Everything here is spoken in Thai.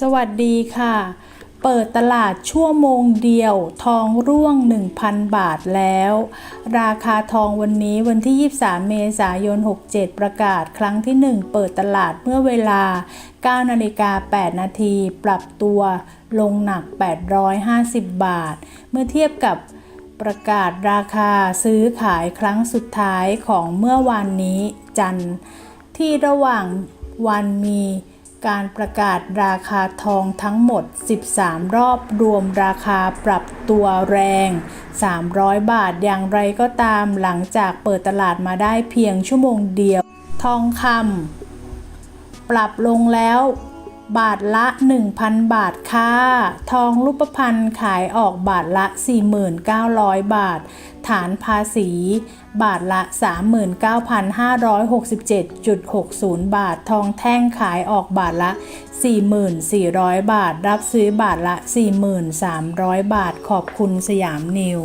สวัสดีค่ะ เปิดตลาดชั่วโมงเดียวทองร่วง 1,000 บาทแล้ว ราคาทองวันนี้วันที่ 23 เมษายน 67 ประกาศครั้งที่ 1 เปิดตลาดเมื่อเวลา 9 นาฬิกา 8 นาที ปรับตัวลงหนัก 850 บาท เมื่อเทียบกับประกาศราคาซื้อขายครั้งสุดท้ายของเมื่อวานนี้จันทร์ที่ระหว่างวันมี การประกาศราคาทองทั้งหมด 13 รอบรวมราคาปรับตัวแรง 300 บาทอย่างไรก็ตามหลังจากเปิดตลาดมาได้เพียงชั่วโมงเดียว ทองคำปรับลงแล้ว บาทละ 1,000 บาทค่ะ ทองรูปพรรณขายออกบาทละ 4,900 บาท ฐานภาษี บาทละ 39,567.60 บาท ทองแท่งขายออกบาทละ 4,400 บาท รับซื้อบาทละ 4,300 บาท ขอบคุณสยามนิว